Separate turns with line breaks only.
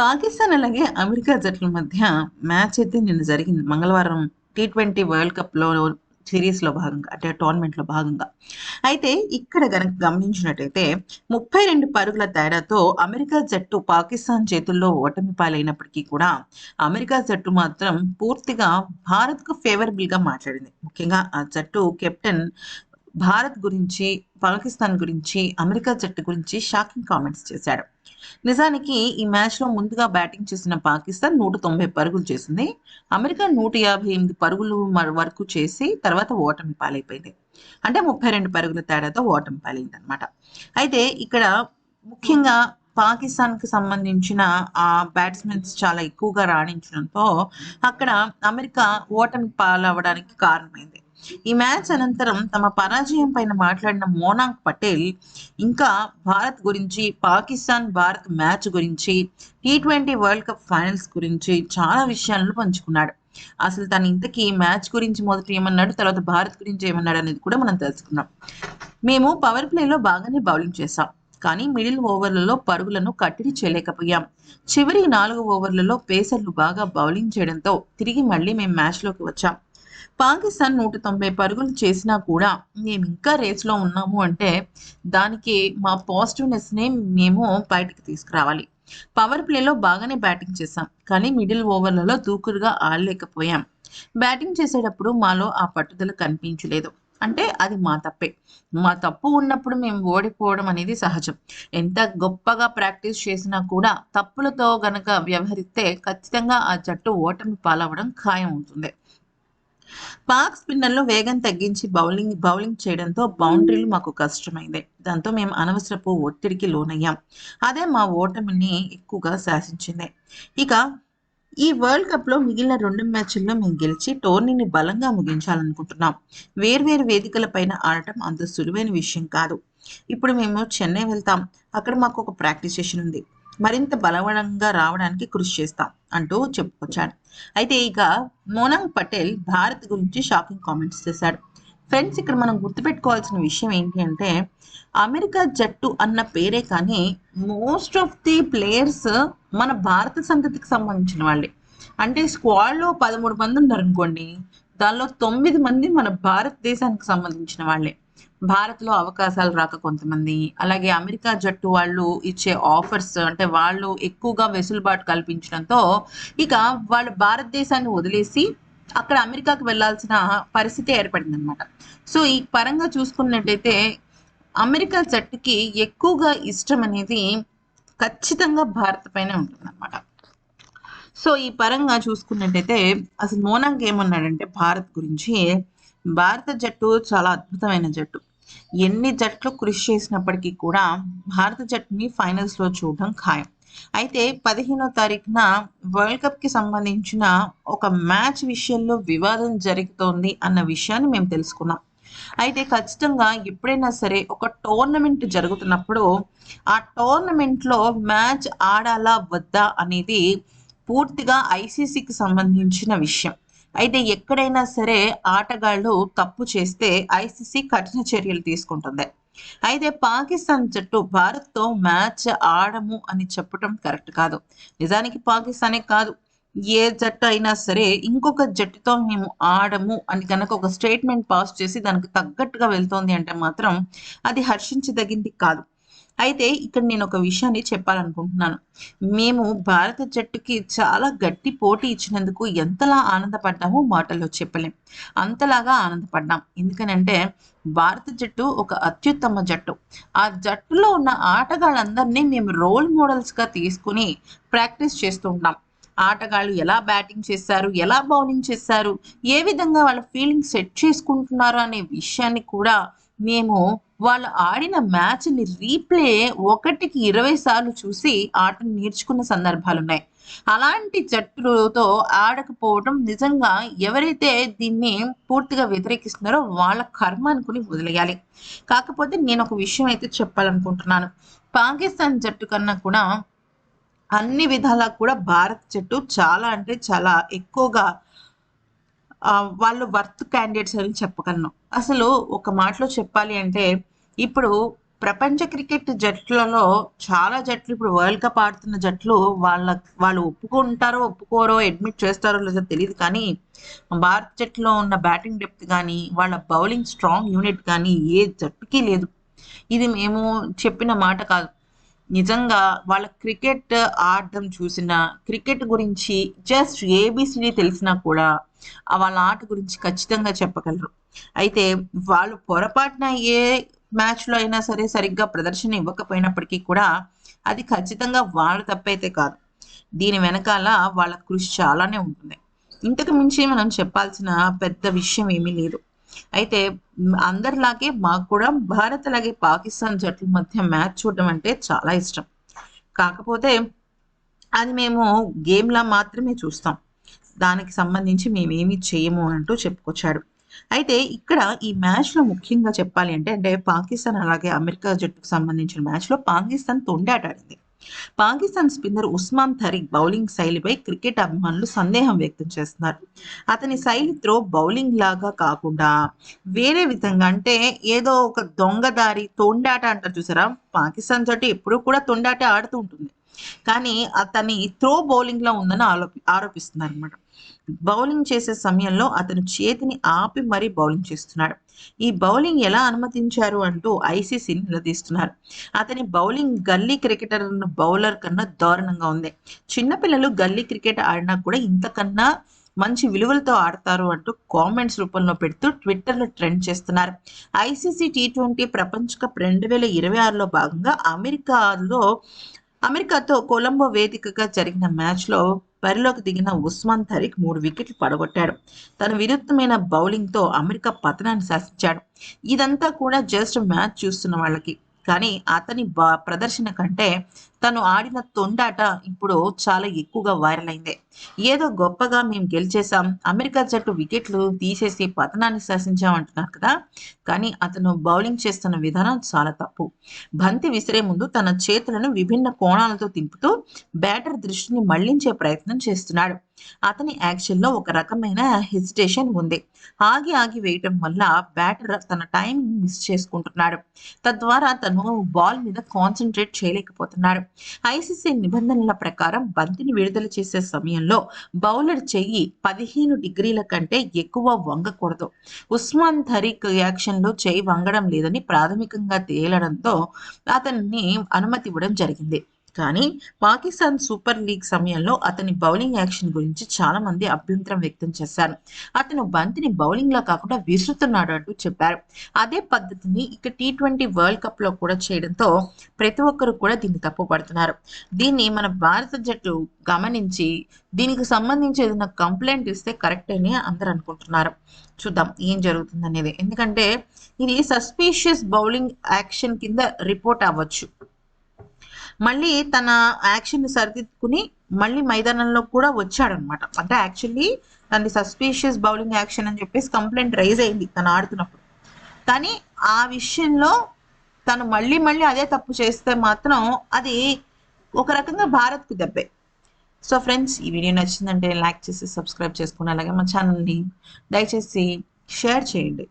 పాకిస్తాన్ అలాగే అమెరికా జట్ల మధ్య మ్యాచ్ అయితే నిన్న జరిగింది. మంగళవారం టీ ట్వంటీ వరల్డ్ కప్లో సిరీస్లో భాగంగా అంటే టోర్నమెంట్లో భాగంగా. అయితే ఇక్కడ గనక గమనించినట్టయితే ముప్పై రెండు పరుగుల తేడాతో అమెరికా జట్టు పాకిస్తాన్ చేతుల్లో ఓటమి పాలైనప్పటికీ కూడా అమెరికా జట్టు మాత్రం పూర్తిగా భారత్కు ఫేవరబుల్గా మాట్లాడింది. ముఖ్యంగా ఆ జట్టు కెప్టెన్ భారత్ గురించి పాకిస్తాన్ గురించి అమెరికా జట్టు గురించి షాకింగ్ కామెంట్స్ చేశాడు. నిజానికి ఈ మ్యాచ్లో ముందుగా బ్యాటింగ్ చేసిన పాకిస్తాన్ నూట తొంభై పరుగులు చేసింది. అమెరికా నూట యాభై ఎనిమిది పరుగులు వరకు చేసి తర్వాత ఓటమి పాలైపోయింది. అంటే ముప్పై రెండు పరుగుల తేడాతో ఓటమి పాలైంది అనమాట అయితే ఇక్కడ ముఖ్యంగా పాకిస్తాన్కి సంబంధించిన ఆ బ్యాట్స్మెన్స్ చాలా ఎక్కువగా రాణించడంతో అక్కడ అమెరికా ఓటమి పాలవడానికి కారణమైంది. ఈ మ్యాచ్ అనంతరం తమ పరాజయం పైన మాట్లాడిన మోనాంక్ పటేల్ ఇంకా భారత్ గురించి పాకిస్తాన్ భారత్ మ్యాచ్ గురించి T twenty world cup finals గురించి చాలా విషయాలను పంచుకున్నాడు. అసలు తను ఇంతకీ మ్యాచ్ గురించి మొదట ఏమన్నాడు తర్వాత భారత్ గురించి ఏమన్నాడు అనేది కూడా మనం తెలుసుకున్నాం. మేము పవర్ ప్లేలో బాగానే బౌలింగ్ చేశాం కానీ మిడిల్ ఓవర్లలో పరుగులను కట్టడి చేయలేకపోయాం. చివరి నాలుగు ఓవర్లలో పేసర్లు బాగా బౌలింగ్ చేయడంతో తిరిగి మళ్ళీ మేము మ్యాచ్లోకి వచ్చాం. పాకిస్తాన్ నూట తొంభై పరుగులు చేసినా కూడా మేము ఇంకా రేస్లో ఉన్నాము అంటే దానికి మా పాజిటివ్నెస్ని మేము బయటికి తీసుకురావాలి. పవర్ ప్లేలో బాగానే బ్యాటింగ్ చేశాం కానీ మిడిల్ ఓవర్లలో దూకుడుగా ఆడలేకపోయాం. బ్యాటింగ్ చేసేటప్పుడు మాలో ఆ పట్టుదల కనిపించలేదు. అంటే అది మా తప్పే. మా తప్పు ఉన్నప్పుడు మేము ఓడిపోవడం అనేది సహజం. ఎంత గొప్పగా ప్రాక్టీస్ చేసినా కూడా తప్పులతో గనక వ్యవహరిస్తే ఖచ్చితంగా ఆ జట్టు ఓటమి పాలవడం ఖాయం అవుతుంది పాక్ స్పిన్నర్లు వేగం తగ్గించి బౌలింగ్ బౌలింగ్ చేయడంతో బౌండరీలు మాకు కష్టమైంది. దాంతో మేము అనవసరపు ఒత్తిడికి లోనయ్యాం. అదే మా ఓటమిని ఎక్కువగా శాసించింది. ఇక ఈ వరల్డ్ కప్లో మిగిలిన రెండు మ్యాచ్ల్లో మేము గెలిచి టోర్నీని బలంగా ముగించాలనుకుంటున్నాం. వేర్వేరు వేదికలపైన ఆడటం అంత సులువైన విషయం కాదు. ఇప్పుడు మేము చెన్నై వెళ్తాం. అక్కడ మాకు ఒక ప్రాక్టీస్ సెషన్ ఉంది. మరింత బలవడంగా రావడానికి కృషి చేస్తాం అంటూ చెప్పుకొచ్చాడు. అయితే ఇక మోనాంగ్ పటేల్ భారత్ గురించి షాకింగ్ కామెంట్స్ చేశాడు. ఫ్రెండ్స్ ఇక్కడ మనం గుర్తుపెట్టుకోవాల్సిన విషయం ఏంటి అంటే అమెరికా జట్టు అన్న పేరే కానీ మోస్ట్ ఆఫ్ ది ప్లేయర్స్ మన భారత సంతతికి సంబంధించిన వాళ్ళే. అంటే స్క్వాడ్లో పదమూడు మంది ఉన్నారు అనుకోండి దానిలో తొమ్మిది మంది మన భారతదేశానికి సంబంధించిన వాళ్ళే. భారత్లో అవకాశాలు రాక కొంతమంది. అలాగే అమెరికా జట్టు వాళ్ళు ఇచ్చే ఆఫర్స్ అంటే వాళ్ళు ఎక్కువగా వెసులుబాటు కల్పించడంతో ఇక వాళ్ళు భారతదేశాన్ని వదిలేసి అక్కడ అమెరికాకు వెళ్ళాల్సిన పరిస్థితి ఏర్పడింది అనమాట సో ఈ పరంగా చూసుకున్నట్టయితే అమెరికా జట్టుకి ఎక్కువగా ఇష్టం అనేది ఖచ్చితంగా భారత్ పైనే ఉంటుందన్నమాట. సో ఈ పరంగా చూసుకున్నట్టయితే అసలు మోనాంక్ ఏమన్నాడంటే భారత్ గురించి భారత జట్టు చాలా అద్భుతమైన జట్టు. ఎన్ని జట్లు కృషి చేసినప్పటికీ కూడా భారత జట్టుని ఫైనల్స్లో చూడడం ఖాయం. అయితే పదిహేనో తారీఖున వరల్డ్ కప్కి సంబంధించిన ఒక మ్యాచ్ విషయంలో వివాదం జరుగుతోంది అన్న విషయాన్ని మేము తెలుసుకున్నాం. అయితే ఖచ్చితంగా ఎప్పుడైనా సరే ఒక టోర్నమెంట్ జరుగుతున్నప్పుడు ఆ టోర్నమెంట్లో మ్యాచ్ ఆడాలా వద్దా అనేది పూర్తిగా ఐసీసీకి సంబంధించిన విషయం. అయితే ఎక్కడైనా సరే ఆటగాళ్ళు తప్పు చేస్తే ఐసీసీ కఠిన చర్యలు తీసుకుంటుంది. అయితే పాకిస్తాన్ జట్టు భారత్తో మ్యాచ్ ఆడము అని చెప్పడం కరెక్ట్ కాదు. నిజానికి పాకిస్తానే కాదు. ఏ జట్టు అయినా సరే ఇంకొక జట్టుతో మేము ఆడము అని కనుక ఒక స్టేట్మెంట్ పాస్ చేసి దానికి తగ్గట్టుగా వెళ్తోంది అంటే మాత్రం అది హర్షించదగింది కాదు. అయితే ఇక్కడ నేను ఒక విషయాన్ని చెప్పాలనుకుంటున్నాను. మేము భారత జట్టుకి చాలా గట్టి పోటీ ఇచ్చినందుకు ఎంతలా ఆనందపడ్డామో మాటల్లో చెప్పలేం. అంతలాగా ఆనందపడ్డాం. ఎందుకనంటే భారత జట్టు ఒక అత్యుత్తమ జట్టు. ఆ జట్టులో ఉన్న ఆటగాళ్ళందరినీ మేము రోల్ మోడల్స్గా తీసుకుని ప్రాక్టీస్ చేస్తూ ఉంటాం ఆటగాళ్ళు ఎలా బ్యాటింగ్ చేశారు ఎలా బౌలింగ్ చేశారు ఏ విధంగా వాళ్ళ ఫీలింగ్ సెట్ చేసుకుంటున్నారు అనే విషయాన్ని కూడా మేము వాళ్ళు ఆడిన మ్యాచ్ని రీప్లే ఒకటికి ఇరవై సార్లు చూసి ఆటను నేర్చుకున్న సందర్భాలు ఉన్నాయి అలాంటి జట్టులతో ఆడకపోవడం నిజంగా ఎవరైతే దీన్ని పూర్తిగా వ్యతిరేకిస్తున్నారో వాళ్ళ కర్మ అనుకుని వదిలేయాలి. కాకపోతే నేను ఒక విషయం అయితే చెప్పాలనుకుంటున్నాను. పాకిస్తాన్ జట్టు కన్నా కూడా అన్ని విధాలా కూడా భారత్ జట్టు చాలా అంటే చాలా ఎక్కువగా వాళ్ళు వర్త్ క్యాండిడేట్స్ అని చెప్పగలను. అసలు ఒక మాటలో చెప్పాలి అంటే ఇప్పుడు ప్రపంచ క్రికెట్ జట్లలో చాలా జట్లు ఇప్పుడు వరల్డ్ కప్ ఆడుతున్న జట్లు వాళ్ళ వాళ్ళు ఒప్పుకుంటారో ఒప్పుకోరో అడ్మిట్ చేస్తారో లేదో తెలియదు కానీ భారత జట్టులో ఉన్న బ్యాటింగ్ డెప్త్ కానీ వాళ్ళ బౌలింగ్ స్ట్రాంగ్ యూనిట్ కానీ ఏ జట్టుకి లేదు. ఇది మేము చెప్పిన మాట కాదు. నిజంగా వాళ్ళ క్రికెట్ ఆడడం చూసిన క్రికెట్ గురించి జస్ట్ ఏబిసిడి తెలిసినా కూడా వాళ్ళ ఆట గురించి ఖచ్చితంగా చెప్పగలరు. అయితే వాళ్ళు పొరపాటున ఏ మ్యాచ్లో అయినా సరే సరిగ్గా ప్రదర్శన ఇవ్వకపోయినప్పటికీ కూడా అది ఖచ్చితంగా వాళ్ళ తప్పైతే కాదు. దీని వెనకాల వాళ్ళ కృషి చాలానే ఉంటుంది. ఇంతకు మించి మనం చెప్పాల్సిన పెద్ద విషయం ఏమీ లేదు. అయితే అందరిలాగే మాకు కూడా భారత్ అలాగే పాకిస్తాన్ జట్ల మధ్య మ్యాచ్ చూడడం అంటే చాలా ఇష్టం. కాకపోతే అది మేము గేమ్లా మాత్రమే చూస్తాం. దానికి సంబంధించి మేమేమి చేయము అంటూ చెప్పుకొచ్చాడు. అయితే ఇక్కడ ఈ మ్యాచ్లో ముఖ్యంగా చెప్పాలి అంటే అంటే పాకిస్తాన్ అలాగే అమెరికా జట్టుకు సంబంధించిన మ్యాచ్లో పాకిస్తాన్ తొండాటాడింది. పాకిస్తాన్ స్పిన్నర్ ఉస్మాన్ థరీక్ బౌలింగ్ శైలిపై క్రికెట్ అభిమానులు సందేహం వ్యక్తం చేస్తున్నారు. అతని శైలి త్రో బౌలింగ్ లాగా కాకుండా వేరే విధంగా అంటే ఏదో ఒక దొంగదారి తొండాట అంటారు చూసారా? పాకిస్తాన్ జట్టు ఎప్పుడూ కూడా తొండాట ఆడుతూ ఉంటుంది. కానీ అతని త్రో బౌలింగ్లో ఉందని ఆరోపి ఆరోపిస్తున్నారు అనమాట బౌలింగ్ చేసే సమయంలో అతను చేతిని ఆపి మరీ బౌలింగ్ చేస్తున్నాడు. ఈ బౌలింగ్ ఎలా అనుమతించారు అంటూ ఐసీసీని నిలదీస్తున్నారు. అతని బౌలింగ్ గల్లీ క్రికెటర్ బౌలర్ కన్నా దారుణంగా ఉంది. చిన్నపిల్లలు గల్లీ క్రికెట్ ఆడినా కూడా ఇంతకన్నా మంచి విలువలతో ఆడతారు అంటూ కామెంట్స్ రూపంలో పెడుతూ ట్విట్టర్లో ట్రెండ్ చేస్తున్నారు. ఐసీసీ టీ ట్వంటీ ప్రపంచ కప్ రెండు వేల ఇరవై ఆరులో భాగంగా అమెరికాలో అమెరికాతో కొలంబో వేదికగా జరిగిన మ్యాచ్లో బరిలోకి దిగిన ఉస్మాన్ తరీక్ మూడు వికెట్లు పడగొట్టాడు. తన విరుద్ధమైన బౌలింగ్తో అమెరికా పతనాన్ని శాసించాడు. ఇదంతా కూడా జస్ట్ మ్యాచ్ చూస్తున్న వాళ్ళకి. కానీ అతని బా ప్రదర్శన కంటే తను ఆడిన తొండాట ఇప్పుడు చాలా ఎక్కువగా వైరల్ అయింది. ఏదో గొప్పగా మేము గెలిచేసాం అమెరికా జట్టు వికెట్లు తీసేసి పతనాన్ని శాసించాం అంటున్నారు కదా. కానీ అతను బౌలింగ్ చేస్తున్న విధానం చాలా తప్పు. బంతి విసిరే ముందు తన చేతులను విభిన్న కోణాలతో తింపుతూ బ్యాటర్ దృష్టిని మళ్ళించే ప్రయత్నం చేస్తున్నాడు. అతని యాక్షన్లో ఒక రకమైన హెసిటేషన్ ఉంది. ఆగి ఆగి వేయటం వల్ల బ్యాటర్ తన టైం మిస్ చేసుకుంటున్నాడు. తద్వారా తను బాల్ మీద కాన్సన్ట్రేట్ చేయలేకపోతున్నాడు. ఐసీసీ నిబంధనల ప్రకారం బంతిని విడుదల చేసే సమయంలో బౌలర్ చెయ్యి పదిహేను డిగ్రీల కంటే ఎక్కువ వంగకూడదు. ఉస్మాన్ ధరిక్ యాక్షన్లో చేయి వంగడం లేదని ప్రాథమికంగా తేలడంతో అతన్ని అనుమతి ఇవ్వడం జరిగింది. కానీ పాకిస్తాన్ సూపర్ లీగ్ సమయంలో అతని బౌలింగ్ యాక్షన్ గురించి చాలా మంది అభ్యంతరం వ్యక్తం చేశారు. అతను బంతిని బౌలింగ్ లా కాకుండా విసురుతున్నాడు అంటూ చెప్పారు. అదే పద్ధతిని ఇక టీ ట్వంటీ వరల్డ్ కప్లో కూడా చేయడంతో ప్రతి ఒక్కరు కూడా దీన్ని తప్పుపడుతున్నారు దీన్ని మన భారత జట్టు గమనించి దీనికి సంబంధించి ఏదైనా కంప్లైంట్ ఇస్తే కరెక్ట్ అని అందరు అనుకుంటున్నారు. చూద్దాం ఏం జరుగుతుంది అనేది ఎందుకంటే ఇది సస్పీషియస్ బౌలింగ్ యాక్షన్ కింద రిపోర్ట్ అవ్వచ్చు. మళ్ళీ తన యాక్షన్ సరిదిద్దుకుని మళ్ళీ మైదానంలో కూడా వచ్చాడనమాట. అంటే యాక్చువల్లీ తనది సస్పీషియస్ బౌలింగ్ యాక్షన్ అని చెప్పేసి కంప్లైంట్ రైజ్ అయింది తను ఆడుతున్నప్పుడు. కానీ ఆ విషయంలో తను మళ్ళీ మళ్ళీ అదే తప్పు చేస్తే మాత్రం అది ఒక రకంగా భారత్కు దెబ్బే. సో ఫ్రెండ్స్ ఈ వీడియో నచ్చిందంటే లైక్ చేసి సబ్స్క్రైబ్ చేసుకుని అలాగే మా ఛానల్ని దయచేసి షేర్ చేయండి.